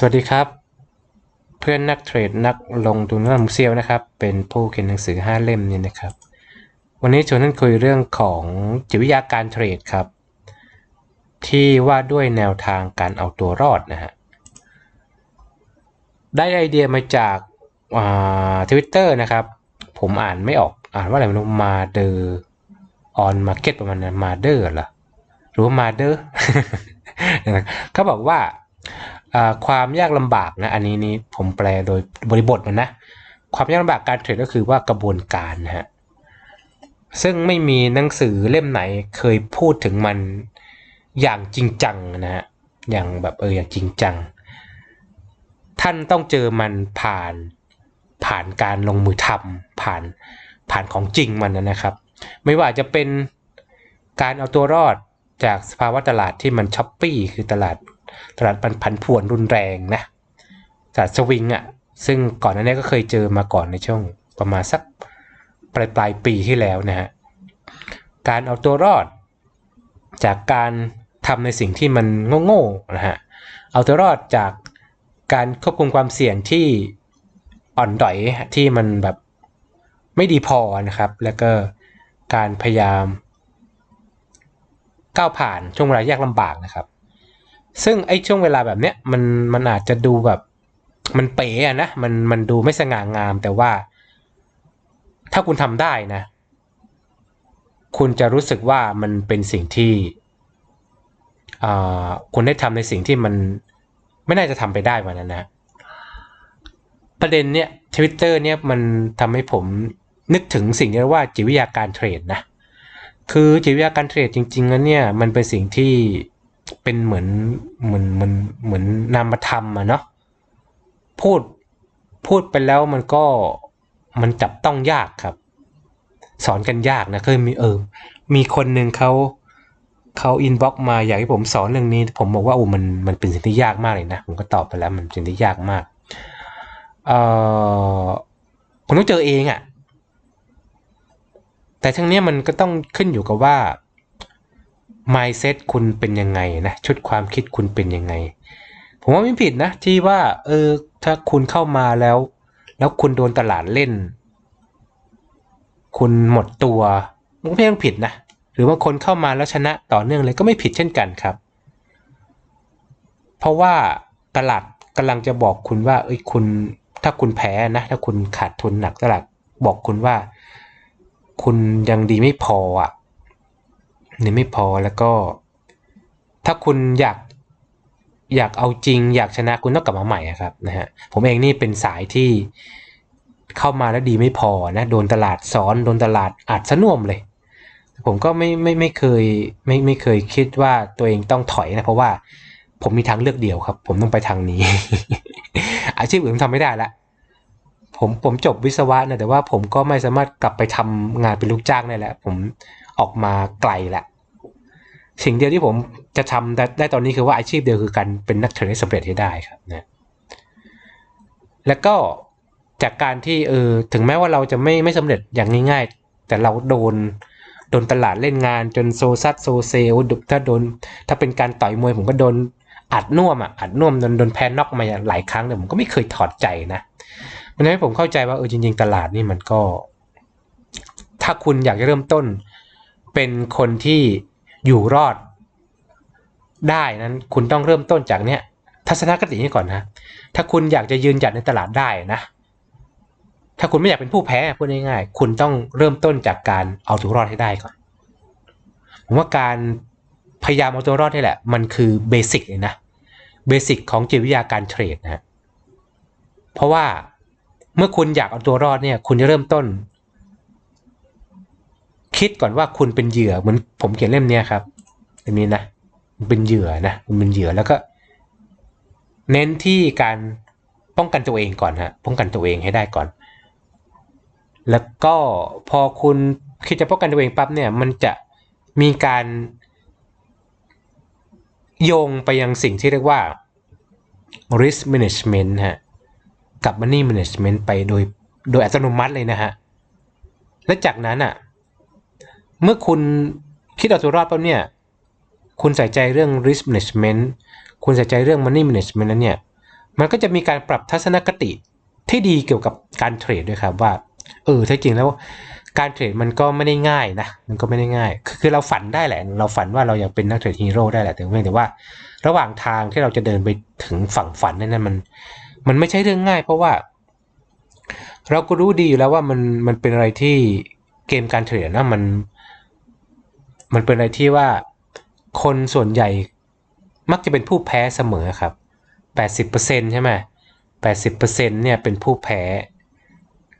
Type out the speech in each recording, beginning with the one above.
สวัสดีครับ เพื่อนนักเทรดนักลงทุนนักมุเซียวนะครับ เป็นผู้เขียนหนังสือ 5 เล่มนี่นะครับ วันนี้ชวนท่านคุยเรื่องของจิตวิทยาการเทรดครับ ที่ว่าด้วยแนวทางการเอาตัวรอดนะฮะได้ไอเดียมาจากทวิตเตอร์นะครับ ผมอ่านไม่ออกอ่านว่าอะไรไม่รู้มาเดอร์ออนมาร์เก็ตประมาณนั้นมาเดอร์เหรอหรือว่ามาเดอร์เขาบอกว่า ความยากลำบากนะอันนี้นี่ผมแปลโดยบริบทมันนะ ความยากลำบากการเทรดก็คือว่ากระบวนการนะฮะซึ่งไม่มีหนังสือเล่มไหนเคยพูดถึงมันอย่างจริงจังนะฮะอย่างแบบเอออย่างจริงจัง ท่านต้องเจอมันผ่านผ่านการลงมือทำผ่านผ่านของจริงมันนะครับ ไม่ว่าจะเป็นการเอาตัวรอดจากสภาวะตลาดที่มันช้อปปี้คือตลาด ตลาดพันผันผวนรุนแรงนะตลาดสวิงอะ่ะซึ่งก่อนหน้านี้ก็เคยเจอมาก่อนในช่วงประมาณสักปลายปลายปีที่แล้วนะฮะการเอาตัวรอด จากการทำในสิ่งที่มันโง่ๆนะฮะเอาตัวรอดจากการควบคุมความเสี่ยงที่อ่อนด่อยที่มันแบบไม่ดีพอนะครับ แล้วก็การพยายามก้าวผ่านช่วงเวลายากลำบากนะครับ ซึ่งไอ้ช่วงเวลาแบบเนี้ยมันมันอาจจะดูแบบ มันเป๋อะนะมันมันดูไม่สง่างามแต่ว่า ถ้าคุณทำได้นะ คุณจะรู้สึกว่ามันเป็นสิ่งที่คุณได้ทำในสิ่งที่มันไม่น่าจะทำไปได้วันนั้นนะประเด็นเนี้ยทวิตเตอร์เนี่ยมันทำให้ผมนึกถึงสิ่งที่เรียกว่าจิตวิทยาการเทรดนะ คือจิตวิทยาการเทรดจริงๆแล้วเนี่ยมันเป็นสิ่งที่ เป็นเหมือนเหมือนเหมือนเหมือนนามธรรมอะเนาะพูดพูดไปแล้วมันก็มันจับต้องยากครับ สอนกันยากนะเคยมีเออ มีคนหนึ่งเขาเขาอินบ็อกมาอยากให้ผมสอนเรื่องนี้ ผมบอกว่าโอ้มันมันเป็นสิ่งที่ยากมากเลยนะผมก็ตอบไปแล้วมันเป็นสิ่งที่ยากมากเออคุณต้องเจอเองอะ่ะแต่ทั้งนี้มันก็ต้องขึ้นอยู่กับว่า mindset คุณเป็นยังไงนะชุดความคิดคุณเป็นยังไง ผมว่าไม่ผิดนะ ที่ว่าเออถ้าคุณเข้ามาแล้ว แล้วคุณโดนตลาดเล่น คุณหมดตัวมันก็ไม่ต้องผิดนะ หรือว่าคนเข้ามาแล้วชนะต่อเนื่องเลยก็ไม่ผิดเช่นกันครับ เพราะว่าตลาดกำลังจะบอกคุณว่า เอ้ยคุณถ้าคุณแพ้นะ ถ้าคุณขาดทุนหนักตลาดบอกคุณว่า คุณยังดีไม่พออะ นี่ไม่พอแล้วก็ ถ้าคุณอยากอยากเอาจริง อยากชนะคุณต้องกลับมาใหม่ครับนะฮะผมเองนี่เป็นสายที่เข้ามาแล้วดีไม่พอนะโดนตลาดซ้อนโดนตลาดอัดสน่วมเลย ผมก็ไม่ไม่ไม่เคยไม่ไม่เคยคิดว่าตัวเองต้องถอยนะเพราะว่าผมมีทางเลือกเดียวครับ ผมต้องไปทางนี้ อาชีพอื่นทำไม่ได้ละผมผมจบวิศวะนะแต่ว่าผมก็ไม่สามารถกลับไปทำงานเป็นลูกจ้างได้แล้วผม ออกมาไกลแหละสิ่งเดียวที่ผมจะทำได้ได้ตอนนี้คือว่าอาชีพเดียวคือการเป็นนักเทรดให้สำเร็จให้ได้ครับนะแล้วก็จากการที่เออถึงแม้ว่าเราจะไม่ไม่สำเร็จอย่างง่าย ๆ แต่เราโดนโดนตลาดเล่นงานจนโซซัดโซเซลถ้าโดน ถ้าเป็นการต่อยมวยผมก็โดนอัดน่วมอะอัดน่วมโดนโดนแพ้น็อกมาหลายครั้งแต่ผมก็ไม่เคยถอดใจนะมันทำให้ผมเข้าใจว่าเออจริง ๆ ตลาดนี่มันก็ ถ้าคุณอยากจะเริ่มต้น เป็นคนที่อยู่รอดได้นั้นคุณต้องเริ่มต้นจากเนี้ยทัศนคตินี้ก่อนนะ ถ้าคุณอยากจะยืนหยัดในตลาดได้นะ ถ้าคุณไม่อยากเป็นผู้แพ้พูดง่ายๆ คุณต้องเริ่มต้นจากการเอาตัวรอดให้ได้ก่อน ผมว่าการพยายามเอาตัวรอดนี่แหละ มันคือเบสิกเลยนะ เบสิกของจิตวิทยาการเทรดนะ เพราะว่าเมื่อคุณอยากเอาตัวรอดเนี่ย คุณจะเริ่มต้น คิดก่อนว่าคุณเป็นเหยื่อเหมือนผมเขียนเล่มนี้ครับอันนี้นะเป็นเหยื่อนะคุณเป็นเหยื่อแล้วก็ เน้นที่การป้องกันตัวเองก่อนฮะป้องกันตัวเองให้ได้ก่อน แล้วก็พอคุณคิดจะป้องกันตัวเองปั๊บเนี่ย มันจะมีการโยงไปยังสิ่งที่เรียกว่า risk management ฮะกับ money management ไปโดยโดยอัตโนมัติเลยนะฮะ และจากนั้นอะ เมื่อคุณคิดเอาตัวรอดปั๊บเนี่ย คุณใส่ใจเรื่อง risk management คุณใส่ใจเรื่อง money management นั้นเนี่ย มันก็จะมีการปรับทัศนคติที่ดีเกี่ยวกับการเทรดด้วยครับว่า เออแท้จริงแล้วการเทรดมันก็ไม่ได้ง่ายนะ มันก็ไม่ได้ง่าย คือเราฝันได้แหละ เราฝันว่าเราอยากเป็นนักเทรดฮีโร่ได้แหละ แต่เพียงแต่ว่า ระหว่างทางที่เราจะเดินไปถึงฝั่งฝันนั่นนะมัน มันไม่ใช่เรื่องง่าย เพราะว่า เราก็รู้ดีอยู่แล้วว่ามัน มันเป็นอะไรที่เกมการเทรดนะ มัน มันเป็นอะไรที่ว่าคนส่วนใหญ่มักจะเป็นผู้แพ้เสมอครับ 80%ใช่ไหม80%เนี่ยเป็นผู้แพ้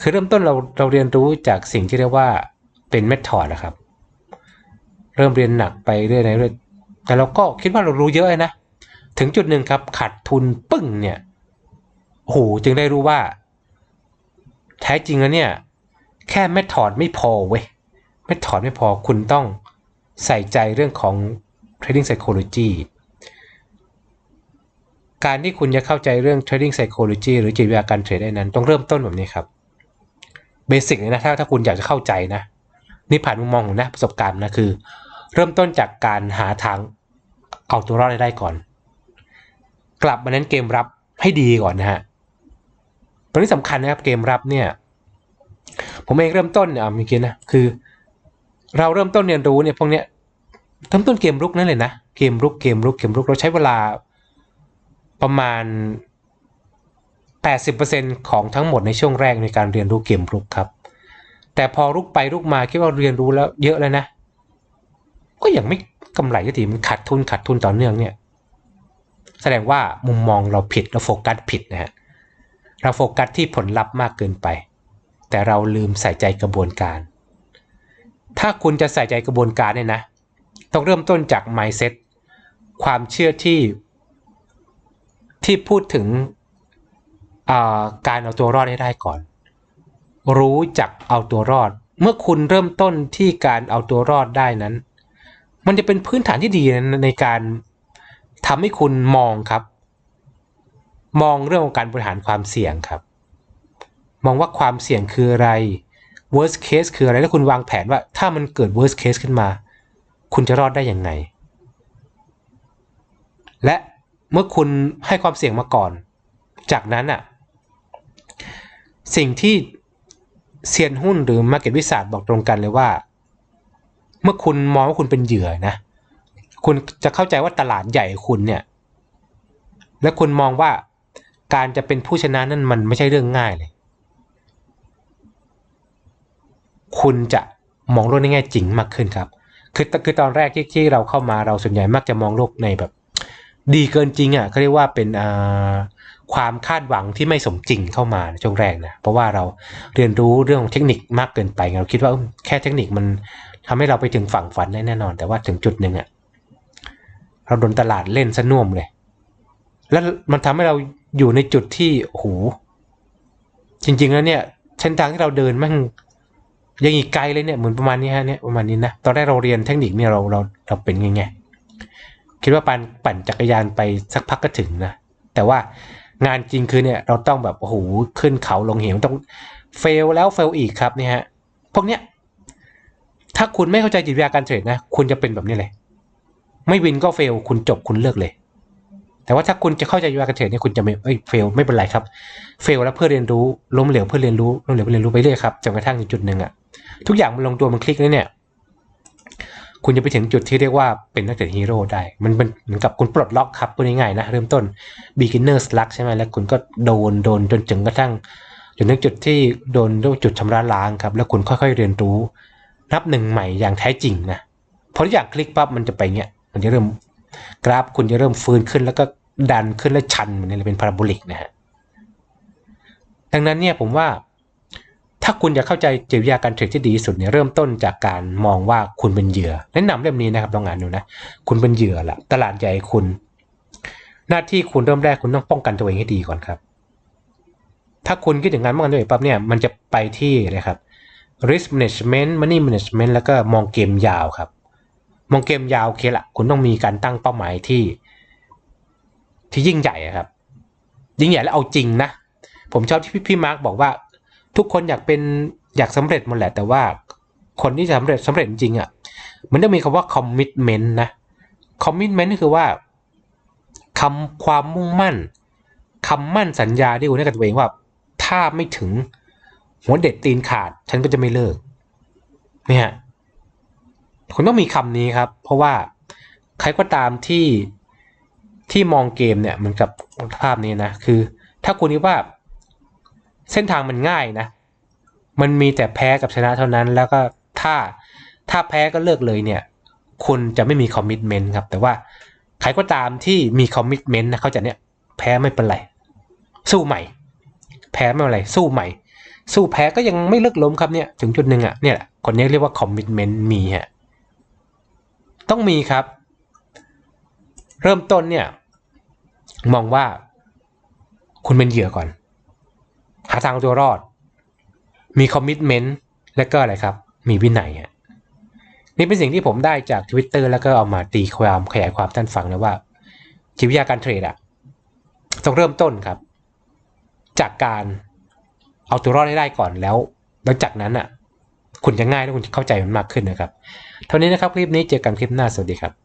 คือเริ่มต้นเราเราเรียนรู้จากสิ่งที่เรียกว่าเป็นเมธอดนะครับ เริ่มเรียนหนักไปเรื่อยๆเรื่อยแต่เราก็คิดว่าเรารู้เยอะนะ ถึงจุดหนึ่งครับขาดทุนปึ้งเนี่ยโอ้โหจึงได้รู้ว่า แท้จริงแล้วเนี่ย แค่เมธอดไม่พอเว้ยเมธอดไม่พอคุณต้อง ใส่ใจเรื่องของ trading psychology การที่คุณจะเข้าใจเรื่อง trading psychology หรือจิตวิทยาการเทรดได้นั้น ต้องเริ่มต้นแบบนี้ครับเบสิกเลยนะถ้าถ้าคุณอยากจะเข้าใจนะนี่ผ่านมุมมองของนะประสบการณ์นะคือ เริ่มต้นจากการหาทางเอาตัวรอดได้ก่อน กลับมาเน้นเกมรับให้ดีก่อนนะฮะตรงนี้สำคัญนะครับเกมรับเนี่ย ผมเองเริ่มต้นเนี่ยเมื่อกี้นะคือ เราเริ่มต้นเรียนรู้เนี่ยพวกเนี้ยเริ่มต้นเกมรุกนั่นเลยนะ เกมรุกเกมรุกเกมรุกเราใช้เวลาประมาณ 80%ของทั้งหมดในช่วงแรกในการเรียนรู้เกมรุกครับ แต่พอรุกไปรุกมาคิดว่าเรียนรู้แล้วเยอะแล้วนะ ก็ยังไม่กำไรสักทีมันขาดทุนขาดทุนต่อเนื่องเนี่ย แสดงว่ามุมมองเราผิดเราโฟกัสผิดนะฮะเราโฟกัสที่ผลลัพธ์มากเกินไป แต่เราลืมใส่ใจกระบวนการ ถ้าคุณจะใส่ใจกระบวนการเนี่ยนะ ต้องเริ่มต้นจาก mindset ความเชื่อที่ที่พูดถึงการเอาตัวรอดให้ได้ก่อน รู้จักเอาตัวรอด เมื่อคุณเริ่มต้นที่การเอาตัวรอดได้นั้น มันจะเป็นพื้นฐานที่ดีในการทำให้คุณมองครับ มองเรื่องของการบริหารความเสี่ยงครับ มองว่าความเสี่ยงคืออะไร worst case คืออะไร แล้วคุณวางแผนว่า ถ้ามันเกิด worst case ขึ้นมา คุณจะรอดได้อย่างไง และเมื่อคุณให้ความเสี่ยงมาก่อน จากนั้นอะสิ่งที่เซียนหุ้นหรือ Market วิสาสบอกตรงกันเลยว่า เมื่อคุณมองว่าคุณเป็นเหยื่อนะ คุณจะเข้าใจว่าตลาดใหญ่คุณเนี่ย และคุณมองว่าการจะเป็นผู้ชนะนั่นมันไม่ใช่เรื่องง่ายเลย คุณจะมองโลกในแง่จริงมากขึ้นครับ คือคือตอนแรกที่ที่เราเข้ามาเราส่วนใหญ่มักจะมองโลกในแบบ ดีเกินจริงอะเขาเรียกว่าเป็นความคาดหวังที่ไม่สมจริงเข้ามาช่วงแรกนะเพราะว่าเราเรียนรู้เรื่องของเทคนิคมากเกินไปเราคิดว่าแค่เทคนิคมันทำให้เราไปถึงฝั่งฝันได้แน่นอน แต่ว่าถึงจุดหนึ่งอะเราโดนตลาดเล่นซะน่วมเลย แล้วมันทำให้เราอยู่ในจุดที่โอ้โหจริง ๆ แล้วเนี่ยเส้นทางที่เราเดินมัน ยังอีกไกลเลยเนี่ยเหมือนประมาณนี้ฮะเนี่ยประมาณนี้นะตอนแรกเราเรียนเทคนิคเนี่ยเราเราเราเป็นไงไงคิดว่าปั่นปั่นจักรยานไปสักพักก็ถึงนะแต่ว่างานจริงคือเนี่ยเราต้องแบบโอ้โหขึ้นเขาลงเหวต้องเฟลแล้วเฟลอีกครับเนี่ยฮะพวกเนี้ยถ้าคุณไม่เข้าใจจิตวิทยาการเทรดนะคุณจะเป็นแบบนี้เลย ไม่วินก็เฟลคุณจบคุณเลิกเลย แต่ว่าถ้าคุณจะเข้าใจจิวิทยาการเทรดเนี่ยคุณจะไม่เอ้ยเฟลไม่เป็นไรครับเฟลแล้วเพื่อเรียนรู้ล้มเหลวเพื่อเรียนรู้ล้มเหลวเพื่อเรียนรู้ไปเรื่อยครับจนกระทั่งถึงจุดหนึ่งอะทุกอย่างมันลงตัวมันคลิกแล้วเนี่ย คุณจะไปถึงจุดที่เรียกว่าเป็นนักเตะฮีโร่ได้ มันเป็นเหมือนกับคุณปลดล็อกครับพูดง่ายๆนะเริ่มต้น beginner's luck ใช่ไหมแล้วคุณก็โดนโดนจนถึงกระทั่งจนถึงจุดที่โดนจุดชำระล้างครับ แล้วคุณค่อยๆเรียนรู้นับหนึ่งใหม่อย่างแท้จริงนะพอทุกอย่างคลิกปั๊บมันจะไปเงี้ยมันจะเริ่ม กราฟคุณจะเริ่มฟื้นขึ้นแล้วก็ดันขึ้นและชันมันเลยเป็นพาราโบลิกนะฮะดังนั้นเนี่ยผมว่าถ้าคุณอยากเข้าใจจิตวิทยาการเทรดที่ดีที่สุดเนี่ยเริ่มต้นจากการมองว่าคุณเป็นเหยื่อแนะนำเล่มนี้นะครับลองอ่านดูนะ คุณเป็นเหยื่อละตลาดใหญ่คุณ หน้าที่คุณเริ่มแรกคุณต้องป้องกันตัวเองให้ดีก่อนครับ ถ้าคุณคิดถึงงานป้องกันตัวเองปั๊บเนี่ยมันจะไปที่นะครับ risk management money management แล้วก็มองเกมยาวครับ มองเกมยาวโอเคละคุณต้องมีการตั้งเป้าหมายที่ ที่ยิ่งใหญ่ครับ ยิ่งใหญ่แล้วเอาจริงนะ ผมชอบที่พี่มาร์กบอกว่า ทุกคนอยากเป็นอยากสำเร็จหมดแหละ แต่ว่าคนที่จะสำเร็จสำเร็จจริงอะ่ะ มันต้องมีคำว่า commitment นะ commitment ก็คือว่าคำความมุ่งมั่นคำมั่นสัญญาที่คุณให้กับตัวเองว่า ถ้าไม่ถึงหัวเด็ดตีนขาด ฉันก็จะไม่เลิกเนี่ย คุณต้องมีคำนี้ครับ เพราะว่าใครก็ตามที่ที่มองเกมเนี่ยเหมือนกับภาพนี้นะ คือ ถ้าคุณคิดว่าเส้นทางมันง่ายนะ มันมีแต่แพ้กับชนะเท่านั้น แล้วก็ถ้าถ้าแพ้ก็เลิกเลยเนี่ย คุณจะไม่มีคอมมิชเมนต์ครับ แต่ว่าใครก็ตามที่มีคอมมิชเมนต์นะเขาจะเนี่ยแพ้ไม่เป็นไร สู้ใหม่ แพ้ไม่เป็นไร สู้ใหม่ สู้แพ้ก็ยังไม่เลิกล้มครับเนี่ย ถึงจุดหนึ่งอะเนี่ยแหละคนนี้เรียกว่าคอมมิชเมนต์มีฮะ ต้องมีครับ เริ่มต้นเนี่ย มองว่า คุณเป็นเหยื่อก่อน หาทางตัวรอด มีคอมมิชเมนต์และก็อะไรครับ มีวินัยฮะนี่เป็นสิ่งที่ผมได้จาก Twitter แล้วก็เอามาตีความขยายความท่านฟังนะว่าจิตวิทยาการเทรดอะต้องเริ่มต้นครับ จากการเอาตัวรอดให้ได้ก่อนแล้ว แล้วจากนั้นอะ คุณจะง่ายและคุณเข้าใจมันมากขึ้นนะครับ เท่านี้นะครับคลิปนี้เจอกันคลิปหน้าสวัสดีครับ